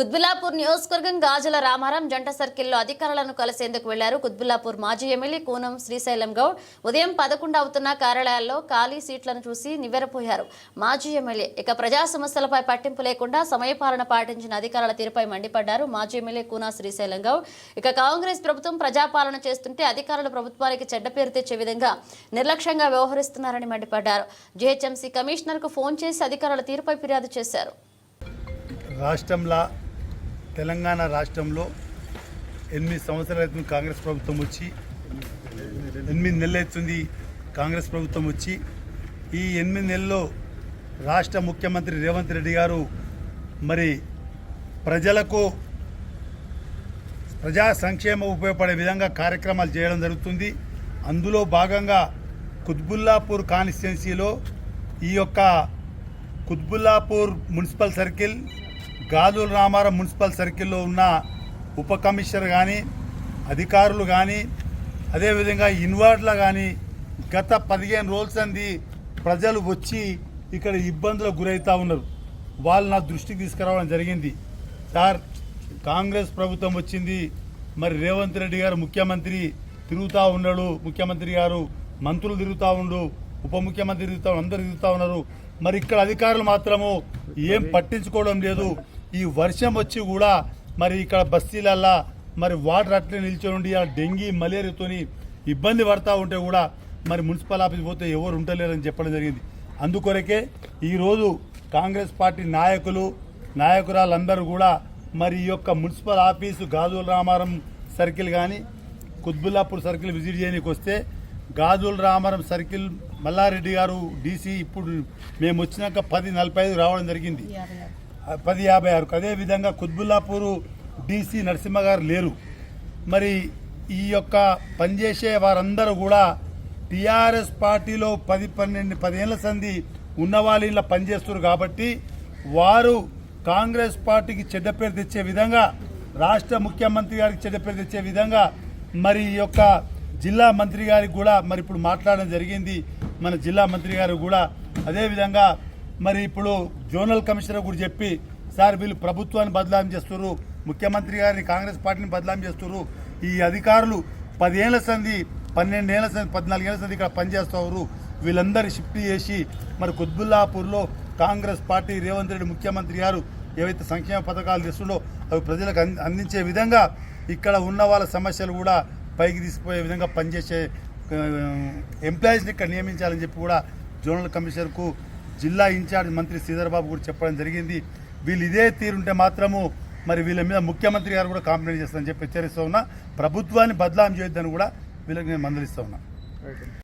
కుత్బుల్లాపూర్ నియోజకవర్గం గాజుల రామారాం జంట సర్కిల్లో అధికారులను కలిసేందుకు వెళ్ళారు. కుత్బుల్లాపూర్ మాజీ ఎమ్మెల్యే కూనం శ్రీశైలం గౌడ్ ఉదయం పదకొండు అవుతున్న కార్యాలయాల్లో ఖాళీ సీట్లను చూసి నివ్వెరపోయారు. మాజీ ఎమ్మెల్యే ఇక ప్రజా సమస్యలపై పట్టింపు లేకుండా సమయపాలన పాటించిన అధికారుల తీరుపై మండిపడ్డారు. మాజీ ఎమ్మెల్యే కూనా శ్రీశైలం గౌడ్ ఇక కాంగ్రెస్ ప్రభుత్వం ప్రజాపాలన చేస్తుంటే అధికారులు ప్రభుత్వానికి చెడ్డ పేరు తెచ్చే విధంగా నిర్లక్ష్యంగా వ్యవహరిస్తున్నారని మండిపడ్డారు. జీహెచ్ఎంసీ కమిషనర్కు ఫోన్ చేసి అధికారుల తీరుపై ఫిర్యాదు చేశారు. రాష్ట్రంలో తెలంగాణ రాష్ట్రంలో ఎనిమిది సంవత్సరాల క్రితం కాంగ్రెస్ ప్రభుత్వం వచ్చి. ఎనిమిది నెలలు అవుతుంది కాంగ్రెస్ ప్రభుత్వం వచ్చి. ఈ ఎనిమిది నెలల్లో రాష్ట్ర ముఖ్యమంత్రి రేవంత్ రెడ్డి గారు మరి ప్రజలకు ప్రజా సంక్షేమం ఉపయోగపడే విధంగా కార్యక్రమాలు చేయడం జరుగుతుంది. అందులో భాగంగా కుత్బుల్లాపూర్ కాన్స్టిట్యున్సీలో ఈ యొక్క Quthbullapur municipal circle Gajula Ramaram municipal సర్కిల్లో ఉన్న ఉప కమిషనర్ కానీ అధికారులు కానీ అదేవిధంగా ఇన్వార్డ్ల కానీ గత పదిహేను రోజుల సంది ప్రజలు వచ్చి ఇక్కడ ఇబ్బందులకు గురవుతూ ఉన్నారు. వాళ్ళు నా దృష్టికి తీసుకురావడం జరిగింది. సార్ కాంగ్రెస్ ప్రభుత్వం వచ్చింది. మరి రేవంత్ రెడ్డి గారు ముఖ్యమంత్రి తిరుగుతూ ఉన్నాడు. ముఖ్యమంత్రి గారు మంత్రులు తిరుగుతూ ఉండు ఉప ముఖ్యమంత్రి తిరుగుతా అందరు తిరుగుతూ ఉన్నారు. మరి ఇక్కడ అధికారులు మాత్రము ఏం పట్టించుకోవడం లేదు. ఈ వర్షం వచ్చి కూడా మరి ఇక్కడ బస్తీలల్లా మరి వాటర్ అట్లే నిల్చొని ఉండి ఆ డెంగీ మలేరియాతోని ఇబ్బంది పడతా ఉంటే కూడా మరి మున్సిపల్ ఆఫీస్ పోతే ఎవరు ఉండలేరని చెప్పడం జరిగింది. అందుకొరకే ఈరోజు కాంగ్రెస్ పార్టీ నాయకులు నాయకురాలందరూ కూడా మరి ఈ యొక్క municipal office Gajula Ramaram circle కానీ కుత్బుల్లాపూర్ సర్కిల్ విజిట్ చేయడానికి వస్తే గాజుల రామారం సర్కిల్ మల్లారెడ్డి గారు డీసీ ఇప్పుడు మేము వచ్చినాక పది నలభై ఐదు రావడం జరిగింది. పది యాభై ఆరుకు. అదేవిధంగా కుత్బుల్లాపూరు డీసీ నరసింహ గారు లేరు. మరి ఈ యొక్క పనిచేసే వారందరూ కూడా టీఆర్ఎస్ పార్టీలో పది పన్నెండు పదేళ్ళ సంధి ఉన్న వాళ్ళు ఇలా పనిచేస్తున్నారు కాబట్టి వారు కాంగ్రెస్ పార్టీకి చెడ్డ పేరు తెచ్చే విధంగా రాష్ట్ర ముఖ్యమంత్రి గారికి చెడ్డ పేరు తెచ్చే విధంగా మరి ఈ యొక్క జిల్లా మంత్రి గారికి కూడా మరి ఇప్పుడు మాట్లాడడం జరిగింది. మన జిల్లా మంత్రి గారు కూడా అదేవిధంగా మరి ఇప్పుడు జోనల్ కమిషనర్ కూడా చెప్పి సార్ వీళ్ళు ప్రభుత్వాన్ని బదలాం చేస్తున్నారు ముఖ్యమంత్రి గారిని కాంగ్రెస్ పార్టీని బదలాం చేస్తున్నారు ఈ అధికారులు పదేళ్ళ సంది పన్నెండేళ్ళ సంది పద్నాలుగేళ్ళ సంది ఇక్కడ పనిచేస్తారు వీళ్ళందరూ షిఫ్ట్ చేసి మరి కుత్బుల్లాపూర్లో కాంగ్రెస్ పార్టీ రేవంత్ రెడ్డి ముఖ్యమంత్రి గారు ఏవైతే సంక్షేమ పథకాలు తెస్తుండో అవి ప్రజలకు అందించే విధంగా ఇక్కడ ఉన్న వాళ్ళ సమస్యలు కూడా పైకి తీసుకుపోయే విధంగా పనిచేసే ఎంప్లాయీస్ని ఇక్కడ నియమించాలని చెప్పి కూడా జోనల్ కమిషనర్కు జిల్లా ఇన్ఛార్జ్ మంత్రి శ్రీధర్బాబు కూడా చెప్పడం జరిగింది. వీళ్ళు ఇదే తీరుంటే మాత్రము మరి వీళ్ళ మీద ముఖ్యమంత్రి గారు కూడా కాంప్లైంట్ చేస్తారని చెప్పి హెచ్చరిస్తూ ఉన్నా. ప్రభుత్వాన్ని బదలాం చేయొద్దని కూడా వీళ్ళకి నేను మందలిస్తూ ఉన్నా.